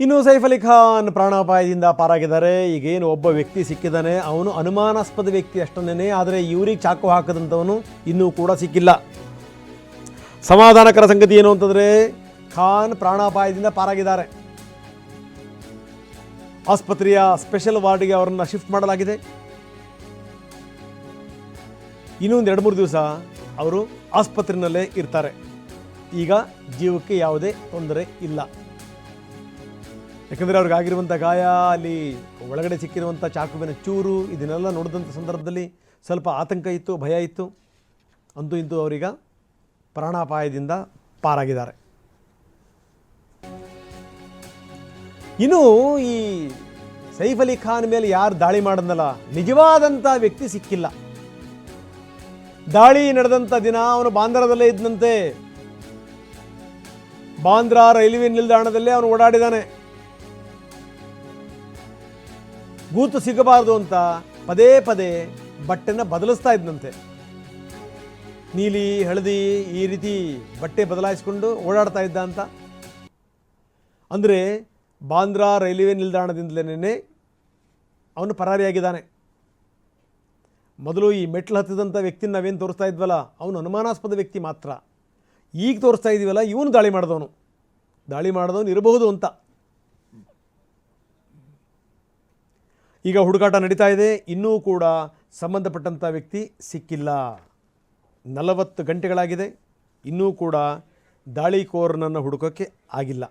ಇನ್ನು ಸೈಫ್ ಅಲಿ ಖಾನ್ ಪ್ರಾಣಾಪಾಯದಿಂದ ಪಾರಾಗಿದ್ದಾರೆ. ಈಗೇನು ಒಬ್ಬ ವ್ಯಕ್ತಿ ಸಿಕ್ಕಿದ್ದಾನೆ, ಅವನು ಅನುಮಾನಾಸ್ಪದ ವ್ಯಕ್ತಿ ಅಷ್ಟನ್ನೇ ಆದರೆ ಇವರಿಗೆ ಚಾಕು ಹಾಕದಂಥವನು ಇನ್ನೂ ಕೂಡ ಸಿಕ್ಕಿಲ್ಲ. ಸಮಾಧಾನಕರ ಸಂಗತಿ ಏನು ಅಂತಂದರೆ, ಖಾನ್ ಪ್ರಾಣಾಪಾಯದಿಂದ ಪಾರಾಗಿದ್ದಾರೆ. ಆಸ್ಪತ್ರೆಯ ಸ್ಪೆಷಲ್ ವಾರ್ಡ್ಗೆ ಅವರನ್ನು ಶಿಫ್ಟ್ ಮಾಡಲಾಗಿದೆ. ಇನ್ನೊಂದು ಎರಡು ಮೂರು ದಿವಸ ಅವರು ಆಸ್ಪತ್ರೆಯಲ್ಲೇ ಇರ್ತಾರೆ. ಈಗ ಜೀವಕ್ಕೆ ಯಾವುದೇ ತೊಂದರೆ ಇಲ್ಲ. ಯಾಕಂದರೆ ಅವ್ರಿಗೆ ಆಗಿರುವಂಥ ಗಾಯ, ಅಲ್ಲಿ ಒಳಗಡೆ ಸಿಕ್ಕಿರುವಂಥ ಚಾಕುವಿನ ಚೂರು, ಇದನ್ನೆಲ್ಲ ನೋಡಿದಂಥ ಸಂದರ್ಭದಲ್ಲಿ ಸ್ವಲ್ಪ ಆತಂಕ ಇತ್ತು, ಭಯ ಇತ್ತು. ಅಂತೂ ಇಂತೂ ಅವರೀಗ ಪ್ರಾಣಾಪಾಯದಿಂದ ಪಾರಾಗಿದ್ದಾರೆ. ಇನ್ನು ಈ ಸೈಫ್ ಅಲಿ ಖಾನ್ ಮೇಲೆ ಯಾರು ದಾಳಿ ಮಾಡಿದ್ನಲ್ಲ, ನಿಜವಾದಂಥ ವ್ಯಕ್ತಿ ಸಿಕ್ಕಿಲ್ಲ. ದಾಳಿ ನಡೆದಂಥ ದಿನ ಅವನು ಬಾಂದ್ರಾದಲ್ಲೇ ಇದ್ದಂತೆ ಬಾಂದ್ರಾ ರೈಲ್ವೆ ನಿಲ್ದಾಣದಲ್ಲೇ ಅವನು ಓಡಾಡಿದಾನೆ ಗೂತು ಸಿಗಬಾರದು ಅಂತ ಪದೇ ಪದೇ ಬಟ್ಟೆನ ಬದಲಿಸ್ತಾ ಇದ್ದಂತೆ ನೀಲಿ, ಹಳದಿ ಈ ರೀತಿ ಬಟ್ಟೆ ಬದಲಾಯಿಸಿಕೊಂಡು ಓಡಾಡ್ತಾ ಇದ್ದ ಅಂತ. ಅಂದರೆ ಬಾಂದ್ರಾ ರೈಲ್ವೆ ನಿಲ್ದಾಣದಿಂದಲೇ ಅವನು ಪರಾರಿಯಾಗಿದ್ದಾನೆ. ಮೊದಲು ಈ ಮೆಟ್ಲು ಹತ್ತಿದಂಥ ವ್ಯಕ್ತಿನ ನಾವೇನು ತೋರಿಸ್ತಾ ಇದ್ವಲ್ಲ, ಅವನು ಅನುಮಾನಾಸ್ಪದ ವ್ಯಕ್ತಿ ಮಾತ್ರ. ಈಗ ತೋರಿಸ್ತಾ ಇದ್ದೀವಲ್ಲ ಇವನು ದಾಳಿ ಮಾಡಿದವನು. ದಾಳಿ ಮಾಡಿದವನು ಇರಬಹುದು ಅಂತ. ಈಗ ಹುಡುಕಾಟ ನಡೀತಾ ಇದೆ. ಇನ್ನೂ ಕೂಡ ಸಂಬಂಧಪಟ್ಟಂಥ ವ್ಯಕ್ತಿ ಸಿಕ್ಕಿಲ್ಲ. ನಲವತ್ತು ಗಂಟೆಗಳಾಗಿದೆ. ಇನ್ನೂ ಕೂಡ ದಾಳಿಕೋರನನ್ನು ಹುಡುಕೋಕ್ಕೆ ಆಗಿಲ್ಲ.